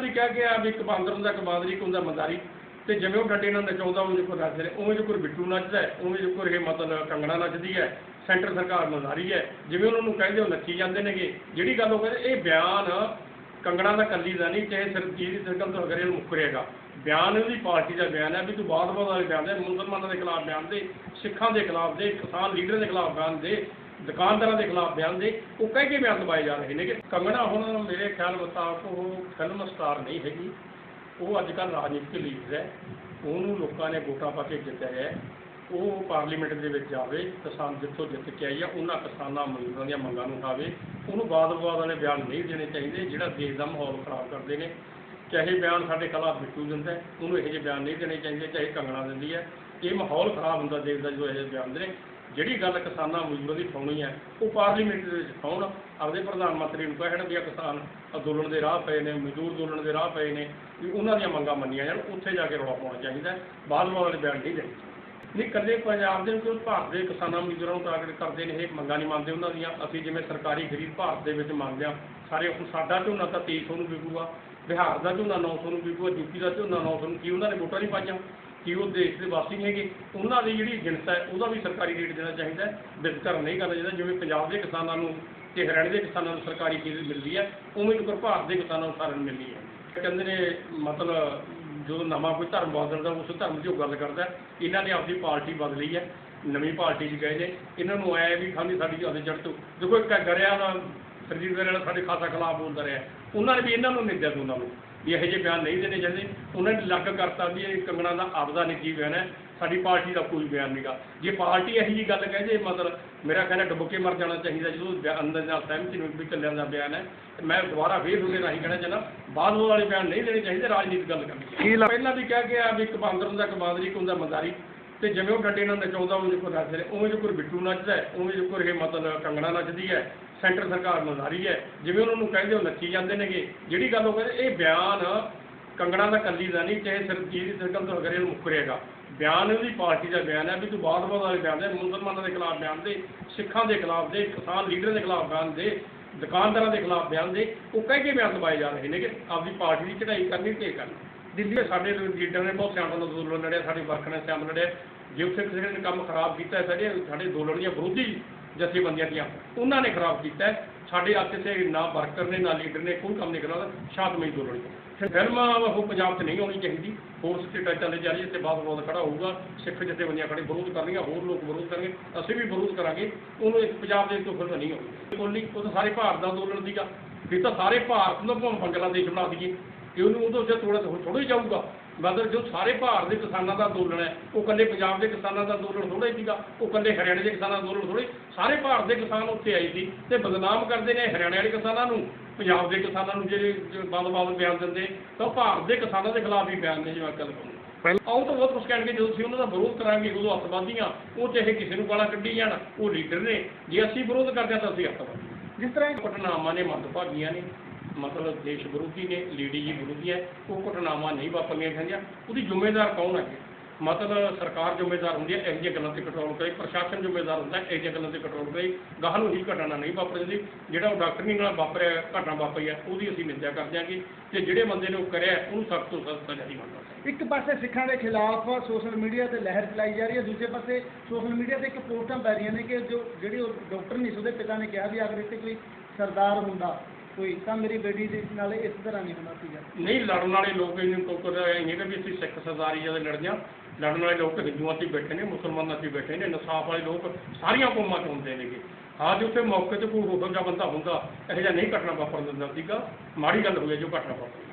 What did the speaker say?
ਵੀ ਕਹਿ ਗਿਆ ਵੀ ਇੱਕ ਹੁੰਦਾ ਇੱਕ ਹੁੰਦਾ ਮੰਦਾਰੀ। ਤੇ ਜਿਵੇਂ ਉਹ ਡੰਡੇ ਨਾਲ ਨਚਾਉਂਦਾ ਉਹ ਕੋਈ ਨੱਚਦੇ ਨੇ, ਉਵੇਂ ਜੇ ਬਿੱਟੂ ਨੱਚਦਾ ਉਵੇਂ ਜੇ ਇਹ ਮਤਲਬ ਕੰਗਣਾ ਨੱਚਦੀ ਹੈ, ਸੈਂਟਰ ਸਰਕਾਰ ਮੰਦਾਰੀ ਹੈ, ਜਿਵੇਂ ਉਹਨਾਂ ਨੂੰ ਕਹਿੰਦੇ ਉਹ ਨੱਚੀ ਜਾਂਦੇ ਨੇਗੇ। ਜਿਹੜੀ ਗੱਲ ਉਹ ਕਹਿੰਦੇ, ਇਹ ਬਿਆਨ ਕੰਗਣਾ ਦਾ ਕੱਲੀ ਦਾ ਨਹੀਂ, ਚਾਹੇ ਸਰਜੀਤ ਦੀ ਸਰਕਲ ਤੋਂ ਅਗਰੇ ਨੂੰ ਮੁਕਰੇਗਾ। ਬਿਆਨ ਉਹਦੀ ਪਾਰਟੀ ਦਾ ਬਿਆਨ ਹੈ, ਵੀ ਤੂੰ ਬਾਦ ਬਾਦ ਵਾਲੇ ਬਿਆਨ ਦੇ, ਮੁਸਲਮਾਨਾਂ ਦੇ ਖਿਲਾਫ ਬਿਆਨ ਦੇ, ਸਿੱਖਾਂ ਦੇ ਖਿਲਾਫ ਦੇ, ਕਿਸਾਨ ਲੀਡਰਾਂ ਦੇ ਖਿਲਾਫ ਬਿਆਨ ਦੇ। ਦੁਕਾਨਦਾਰਾਂ ਦੇ ਖਿਲਾਫ ਬਿਆਨ ਦੇ, ਉਹ ਕਹਿ ਕੇ ਬਿਆਨ ਦਵਾਏ ਜਾ ਰਹੇ ਨੇ ਕਿ ਕੰਗਣਾ ਹੁਣ ਮੇਰੇ ਖਿਆਲ ਮੁਤਾਬਕ ਉਹ ਫਿਲਮ ਸਟਾਰ ਨਹੀਂ ਹੈਗੀ। ਉਹ ਅੱਜ ਕੱਲ੍ਹ ਰਾਜਨੀਤਿਕ ਲੀਡਰ ਹੈ। ਉਹਨੂੰ ਲੋਕਾਂ ਨੇ ਵੋਟਾਂ ਪਾ ਕੇ ਜਿੱਤਿਆ ਹੈ। ਉਹ ਪਾਰਲੀਮੈਂਟ ਦੇ ਵਿੱਚ ਜਾਵੇ, ਕਿਸਾਨ ਜਿੱਥੋਂ ਜਿੱਤ ਕੇ ਆਈ ਆ, ਉਹਨਾਂ ਕਿਸਾਨਾਂ ਮਜ਼ਦੂਰਾਂ ਦੀਆਂ ਮੰਗਾਂ ਨੂੰ ਉਠਾਵੇ। ਉਹਨੂੰ ਬਾਦ ਬਾਦ ਵਾਲੇ ਬਿਆਨ ਨਹੀਂ ਦੇਣੇ ਚਾਹੀਦੇ, ਜਿਹੜਾ ਦੇਸ਼ ਦਾ ਮਾਹੌਲ ਖਰਾਬ ਕਰਦੇ ਨੇ। ਚਾਹੇ ਬਿਆਨ ਸਾਡੇ ਖਿਲਾਫ ਬਿੱਟੂ ਦਿੰਦਾ ਉਹਨੂੰ ਇਹੋ ਜਿਹੇ ਬਿਆਨ ਨਹੀਂ ਦੇਣੇ ਚਾਹੀਦੇ, ਚਾਹੇ ਕੰਗਣਾ ਦਿੰਦੀ ਹੈ। ਇਹ ਮਾਹੌਲ ਖਰਾਬ ਹੁੰਦਾ ਦੇਸ਼ ਦਾ ਜਦੋਂ ਇਹੋ ਜਿਹੇ ਬਿਆਨ ਦੇ ਜਿਹੜੀ ਗੱਲ ਕਿਸਾਨਾਂ ਮਜ਼ਦੂਰਾਂ ਦੀ ਪਾਉਣੀ ਹੈ, ਉਹ ਪਾਰਲੀਮੈਂਟ ਦੇ ਵਿੱਚ ਪਾਉਣ। ਆਪਦੇ ਪ੍ਰਧਾਨ ਮੰਤਰੀ ਨੂੰ ਕਹਿਣ ਵੀ ਆ ਕਿਸਾਨ ਅੰਦੋਲਨ ਦੇ ਰਾਹ ਪਏ ਨੇ, ਮਜ਼ਦੂਰ ਅੰਦੋਲਨ ਦੇ ਰਾਹ ਪਏ ਨੇ, ਵੀ ਉਹਨਾਂ ਦੀਆਂ ਮੰਗਾਂ ਮੰਨੀਆਂ ਜਾਣ, ਉੱਥੇ ਜਾ ਕੇ ਰੌਲਾ ਪਾਉਣਾ ਚਾਹੀਦਾ ਬਾਦਲਾਂ ਵਾਲੇ ਬਿਆਨ ਨਹੀਂ ਦੇਣੇ। ਨਹੀਂ, ਇਕੱਲੇ ਪੰਜਾਬ ਦੇ ਵਿੱਚ ਭਾਰਤ ਦੇ ਕਿਸਾਨਾਂ ਮਜ਼ਦੂਰਾਂ ਨੂੰ ਟਾਰਗੇਟ ਕਰਦੇ ਨੇ ਇਹ ਮੰਗਾਂ ਨਹੀਂ ਮੰਨਦੇ ਉਹਨਾਂ ਦੀਆਂ। ਅਸੀਂ ਜਿਵੇਂ ਸਰਕਾਰੀ ਖਰੀਦ ਭਾਰਤ ਦੇ ਵਿੱਚ ਮੰਨਦੇ ਹਾਂ, ਸਾਰੇ ਹੁਣ ਸਾਡਾ ਝੋਨਾ ਤਾਂ 2300 ਨੂੰ ਵਿਕੂਗਾ, ਬਿਹਾਰ ਦਾ ਝੋਨਾ 900 ਨੂੰ ਵਿਕੂਗਾ ਯੂਪੀ ਦਾ ਝੋਨਾ 900 ਨੂੰ, ਕੀ ਉਹਨਾਂ ਨੇ ਵੋਟਾਂ ਨਹੀਂ ਪਾਈਆਂ? ਕਿ ਉਹ ਦੇਸ਼ ਦੇ ਵਾਸੀ ਨਹੀਂ ਹੈਗੇ, ਉਹਨਾਂ ਦੀ ਜਿਹੜੀ ਜਿਣਸ ਹੈ, ਉਹਦਾ ਵੀ ਸਰਕਾਰੀ ਰੇਟ ਦੇਣਾ ਚਾਹੀਦਾ ਹੈ। ਵਿਤਕਰ ਨਹੀਂ ਕਰਨਾ ਚਾਹੀਦਾ, ਜਿਵੇਂ ਪੰਜਾਬ ਦੇ ਕਿਸਾਨਾਂ ਨੂੰ ਤੇ ਹਰਿਆਣੇ ਦੇ ਕਿਸਾਨਾਂ ਨੂੰ ਸਰਕਾਰੀ ਚੀਜ਼ ਮਿਲਦੀ ਹੈ, ਉਵੇਂ ਹੀ ਭਾਰਤ ਦੇ ਕਿਸਾਨਾਂ ਨੂੰ ਸਾਰਿਆਂ ਨੂੰ ਮਿਲਣੀ ਹੈ। ਕਹਿੰਦੇ ਨੇ, ਮਤਲਬ ਜਦੋਂ ਨਵਾਂ ਕੋਈ ਧਰਮ ਬਦਲਦਾ, ਉਸ ਧਰਮ ਦੀ ਉਹ ਗੱਲ ਕਰਦਾ ਇਹਨਾਂ ਨੇ ਆਪਣੀ ਪਾਰਟੀ ਬਦਲੀ ਹੈ, ਨਵੀਂ ਪਾਰਟੀ 'ਚ ਗਏ ਨੇ। ਇਹਨਾਂ ਨੂੰ ਆਇਆ ਵੀ ਖਾਲੀ ਸਾਡੀ ਉਹਦੇ ਜੜ ਤੋਂ, ਦੇਖੋ ਇੱਕ ਗਰਿਆ ਦਾ, ਸਰਜੀਤ ਗਰਿਆ ਦਾ ਸਾਡੇ ਖਾਸਾ ਖਿਲਾਫ ਬੋਲਦਾ ਰਿਹਾ। ਉਹਨਾਂ ਨੇ ਵੀ ਇਹਨਾਂ ਨੂੰ ਨਿੰਦਿਆ ਦੋਨਾਂ ਨੂੰ। ਵੀ ਇਹੋ ਜਿਹੇ ਬਿਆਨ ਨਹੀਂ ਦੇਣੇ ਚਾਹੀਦੇ। ਉਹਨਾਂ ਨੇ ਲੱਗ ਕਰਤਾ ਵੀ ਇਹ ਕੰਗਣਾ ਦਾ ਆਪਦਾ ਨਿੱਜੀ ਬਿਆਨ ਹੈ ਸਾਡੀ ਪਾਰਟੀ ਦਾ ਕੋਈ ਬਿਆਨ ਨਹੀਂਗਾ ਜੇ ਪਾਰਟੀ ਇਹੋ ਜਿਹੀ ਗੱਲ ਕਹੇ ਜੇ ਮਤਲਬ ਮੇਰਾ ਕਹਿੰਦਾ ਡੁੱਬ ਕੇ ਮਰ ਜਾਣਾ ਚਾਹੀਦਾ ਜਦੋਂ ਬਿਆਨ ਅੰਦਰ ਨਾਲ ਸਹਿਮਤੀ ਨੂੰ ਵੀ ਚੱਲਿਆਂ ਦਾ ਬਿਆਨ ਹੈ। ਤੇ ਮੈਂ ਦੁਬਾਰਾ ਫੇਰ ਉਹਦੇ ਰਾਹੀਂ ਕਹਿਣਾ ਚਾਹੁੰਦਾ ਬਾਅਦ ਵਾਲੇ ਬਿਆਨ ਨਹੀਂ ਦੇਣੇ ਚਾਹੀਦੇ ਰਾਜਨੀਤਿਕ ਗੱਲ ਕਰਨੀ ਕੀ ਪਹਿਲਾਂ ਵੀ ਕਹਿ ਗਿਆ ਵੀ ਇੱਕ ਬਾਂਦਰ ਹੁੰਦਾ ਇੱਕ ਬਾਂਦਰੀ ਹੁੰਦਾ ਮੰਦਾਰੀ। ਤੇ ਜਿਵੇਂ ਉਹ ਡੰਡੇ ਨਾਲ ਨਚਾਉਂਦਾ ਉਹ ਜੇ ਕੋਈ ਨੱਚਦੇ ਨੇ। ਉਵੇਂ ਜੇ ਕੋਈ ਬਿੱਟੂ ਨੱਚਦਾ ਉਵੇਂ ਜੇ ਕੋਈ ਇਹ ਮਤਲਬ ਕੰਗਣਾ ਨੱਚਦੀ ਹੈ ਸੈਂਟਰ ਸਰਕਾਰ ਮੰਦਾਰੀ ਹੈ, ਜਿਵੇਂ ਉਹਨਾਂ ਨੂੰ ਕਹਿੰਦੇ ਉਹ ਨੱਚੀ ਜਾਂਦੇ ਨੇਗੇ। ਜਿਹੜੀ ਗੱਲ ਉਹ ਕਹਿੰਦੇ, ਇਹ ਬਿਆਨ ਕੰਗਣਾ ਦਾ ਕੱਲੀ ਦਾ ਨਹੀਂ, ਚਾਹੇ ਸਰਜੀਤ ਦੀ ਸਰਕਲ ਤੋਂ ਅਗਰੇ ਨੂੰ ਮੁਕਰੇਗਾ। ਬਿਆਨ ਉਹਦੀ ਪਾਰਟੀ ਦਾ ਬਿਆਨ ਹੈ, ਵੀ ਤੂੰ ਬਾਦ ਬਾਦ ਵਾਲੇ ਬਿਆਨ ਦੇ, ਮੁਸਲਮਾਨਾਂ ਦੇ ਖਿਲਾਫ ਬਿਆਨ ਦੇ, ਸਿੱਖਾਂ ਦੇ ਖਿਲਾਫ ਦੇ, ਕਿਸਾਨ ਲੀਡਰਾਂ ਦੇ ਖਿਲਾਫ ਬਿਆਨ ਦੇ, ਦੁਕਾਨਦਾਰਾਂ ਦੇ ਖਿਲਾਫ ਬਿਆਨ ਦੇ, ਉਹ ਕਹਿ ਕੇ ਬਿਆਨ ਦਬਾਏ ਜਾ ਰਹੇ ਨੇ ਕਿ ਆਪਦੀ ਪਾਰਟੀ ਦੀ ਚੜ੍ਹਾਈ ਕਰਨੀ ਤੇ ਕਰਨੀ। ਦਿੱਲੀ ਦੇ ਸਾਡੇ ਲੀਡਰ ਨੇ ਬਹੁਤ ਸਿਆਣਾ ਅੰਦੋਲਨ ਲੜਿਆ, ਸਾਡੇ ਵਰਕਰ ਨੇ ਸਿਆਣ ਲੜਿਆ। ਜੇ ਉੱਥੇ ਕਿਸੇ ਨੇ ਕੰਮ ਖਰਾਬ ਕੀਤਾ, ਸਾਡੇ ਸਾਡੇ ਅੰਦੋਲਨ ਦੀਆਂ ਵਿਰੋਧੀ ਜਥੇਬੰਦੀਆਂ ਦੀਆਂ। ਉਹਨਾਂ ਨੇ ਖਰਾਬ ਕੀਤਾ ਸਾਡੇ ਆ ਕਿਸੇ ਨਾ ਵਰਕਰ ਨੇ, ਨਾ ਲੀਡਰ ਨੇ, ਕੋਈ ਕੰਮ ਨਹੀਂ ਕਰਾਉਂਦਾ। ਸ਼ਾਂਤਮਈ ਅੰਦੋਲਨ ਫਿਲਮਾਂ ਉਹ ਪੰਜਾਬ 'ਚ ਨਹੀਂ ਆਉਣੀ ਚਾਹੀਦੀ। ਹੋਰ ਸਟੇਟਾਂ ਚੱਲੇ ਜਾ ਰਹੀ ਇੱਥੇ ਤੇ ਬਾਅਦ ਵਿਰੋਧ ਖੜਾ ਹੋਊਗਾ, ਸਿੱਖ ਜਥੇਬੰਦੀਆਂ ਖੜੇ ਵਿਰੋਧ ਕਰਨਗੀਆਂ, ਹੋਰ ਲੋਕ ਵਿਰੋਧ ਕਰਨਗੇ। ਅਸੀਂ ਵੀ ਵਿਰੋਧ ਕਰਾਂਗੇ। ਉਹਨੂੰ ਇੱਕ ਪੰਜਾਬ ਦੇ ਤੋਂ ਫਿਲਮ ਨਹੀਂ ਆਉਣੀ ਕੋਈ ਨਹੀਂ, ਉਹ ਤਾਂ ਸਾਰੇ ਭਾਰਤ ਦਾ ਅੰਦੋਲਨ ਸੀਗਾ। ਫਿਰ ਤਾਂ ਸਾਰੇ ਭਾਰਤ ਨੂੰ ਭਾਵੇਂ ਬੰਗਲਾਦੇਸ਼ ਬਣਾ ਦਈਏ ਕਿ ਉਹਨੂੰ ਉਹਦੇ ਜੇ ਥੋੜਾ ਥੋੜਾ ਹੀ ਜਾਊਗਾ। ਮਤਲਬ ਜੋ ਸਾਰੇ ਭਾਰਤ ਦੇ ਕਿਸਾਨਾਂ ਦਾ ਅੰਦੋਲਨ ਹੈ ਉਹ ਇਕੱਲੇ ਪੰਜਾਬ ਦੇ ਕਿਸਾਨਾਂ ਦਾ ਅੰਦੋਲਨ ਥੋੜਾ ਹੀ ਸੀਗਾ ਉਹ ਇਕੱਲੇ ਹਰਿਆਣੇ ਦੇ ਕਿਸਾਨਾਂ ਦਾ ਅੰਦੋਲਨ ਥੋੜੇ ਸਾਰੇ ਭਾਰਤ ਦੇ ਕਿਸਾਨ ਉੱਥੇ ਆਏ ਸੀ ਤੇ ਬਦਨਾਮ ਕਰਦੇ ਨੇ ਹਰਿਆਣੇ ਵਾਲੇ ਕਿਸਾਨਾਂ ਨੂੰ ਪੰਜਾਬ ਦੇ ਕਿਸਾਨਾਂ ਨੂੰ ਜਿਹੜੇ ਬੰਦ-ਬੰਦ ਬਿਆਨ ਦਿੰਦੇ ਤਾਂ ਉਹ ਭਾਰਤ ਦੇ ਕਿਸਾਨਾਂ ਦੇ ਖਿਲਾਫ ਹੀ ਬਿਆਨ ਨੇ ਜਿਵੇਂ ਗੱਲ ਕਰੂੰ ਪਹਿਲਾਂ ਆਉਂ ਤਾਂ ਬਹੁਤ ਕੁਝ ਕਹਿਣਗੇ ਜਦੋਂ ਅਸੀਂ ਉਹਨਾਂ ਦਾ ਵਿਰੋਧ ਕਰਾਂਗੇ ਉਦੋਂ ਅੱਤਵਾਦੀਆਂ ਉਹ ਚਾਹੇ ਕਿਸੇ ਨੂੰ ਗਾਲਾਂ ਕੱਢੀ ਜਾਣ ਉਹ ਲੀਡਰ ਨੇ ਜੇ ਅਸੀਂ ਵਿਰੋਧ ਕਰਦੇ ਹਾਂ ਤਾਂ ਅਸੀਂ ਅੱਤਵਾਦੀ ਜਿਸ ਤਰ੍ਹਾਂ ਘਟਨਾਵਾਂ ਨੇ ਮੰਦਭਾਗੀਆਂ ਨੇ ਮਤਲਬ ਦੇਸ਼ ਵਿਰੋਧੀ ਨੇ ਲੀਡੀ ਜੀ ਵਿਰੋਧੀ ਹੈ, ਉਹ ਘਟਨਾਵਾਂ ਨਹੀਂ ਵਾਪਰਨੀਆਂ ਚਾਹੀਦੀਆਂ ਉਹਦੀ ਜ਼ਿੰਮੇਵਾਰ ਕੌਣ ਹੈ ਮਤਲਬ ਸਰਕਾਰ ਜ਼ਿੰਮੇਵਾਰ ਹੁੰਦੀ ਹੈ, ਇਹੋ ਜਿਹੀਆਂ ਗੱਲਾਂ ਤੇ ਕੰਟਰੋਲ ਕਰੇ, ਪ੍ਰਸ਼ਾਸਨ ਜ਼ਿੰਮੇਦਾਰ ਹੁੰਦਾ ਹੈ, ਇਹੋ ਜਿਹੀਆਂ ਗੱਲਾਂ ਤੇ ਕੰਟਰੋਲ ਕਰੇ। ਗਾਹ ਨੂੰ ਹੀ ਘਟਨਾ ਨਹੀਂ ਵਾਪਰਦੀ ਜਿਹੜਾ ਉਹ ਡਾਕਟਰੀ ਨਾਲ ਵਾਪਰਿਆ, ਘਟਨਾ ਵਾਪਰੀ ਹੈ, ਉਹਦੀ ਅਸੀਂ ਨਿੰਦਿਆ ਕਰ ਦਿਆਂਗੇ। ਤੇ ਜਿਹੜੇ ਬੰਦੇ ਨੇ ਉਹ ਕਰਿਆ, ਉਹਨੂੰ ਸਖਤ ਤੋਂ ਸਖਤ ਸਜ਼ਾ ਦੀ ਮੰਗ ਕਰਦੇ ਇੱਕ ਪਾਸੇ ਸਿੱਖਾਂ ਦੇ ਖਿਲਾਫ ਸੋਸ਼ਲ ਮੀਡੀਆ ਤੇ ਲਹਿਰ ਚਲਾਈ ਜਾ ਰਹੀ ਹੈ, ਦੂਜੇ ਪਾਸੇ ਸੋਸ਼ਲ ਮੀਡੀਆ ਤੇ ਇੱਕ ਪੋਸਟਾਂ ਪੈ ਰਹੀਆਂ ਨੇ ਕਿ ਜੋ ਜਿਹੜੀ ਉਹ ਡਾਕਟਰ ਨਹੀਂ ਉਹਦੇ ਪਿਤਾ ਨੇ ਕਿਹਾ ਵੀ ਅਗਰ ਇੱਥੇ ਕੋਈ ਸਰਦਾਰ ਹੁੰਦਾ ਕੋਈ ਤਾਂ ਮੇਰੀ ਬੇਟੀ ਦੇ ਨਾਲ ਇਸ ਤਰ੍ਹਾਂ ਨਹੀਂ ਹੋਣਾ ਸੀਗਾ। ਨਹੀਂ, ਲੜਨ ਵਾਲੇ ਲੋਕ ਇਹਨੂੰ ਕੋਕਰ ਨਹੀਂ ਕਿ ਵੀ ਅਸੀਂ ਸਿੱਖ ਸਰਦਾਰੀ ਜਦੋਂ ਲੜਦੇ ਹਾਂ। ਲੜਨ ਵਾਲੇ ਲੋਕ ਹਿੰਦੂਆਂ 'ਚ ਹੀ ਬੈਠੇ ਨੇ, ਮੁਸਲਮਾਨਾਂ 'ਚ ਹੀ ਬੈਠੇ ਨੇ, ਇਨਸਾਫ਼ ਵਾਲੇ ਲੋਕ ਸਾਰੀਆਂ ਕੌਮਾਂ 'ਚ ਹੁੰਦੇ ਨੇਗੇ। ਹਾਂ, ਜੇ ਉੱਥੇ ਮੌਕੇ ਤੇ ਕੋਈ ਹੋਟਲ ਦਾ ਬੰਦਾ ਹੁੰਦਾ, ਇਹੋ ਜਿਹਾ ਨਹੀਂ ਘਟਨਾ ਵਾਪਰਨ ਦਿੰਦਾ ਸੀਗਾ। ਮਾੜੀ ਗੱਲ ਹੋਈ ਹੈ ਜੋ ਘਟਨਾ ਵਾਪਰੀ।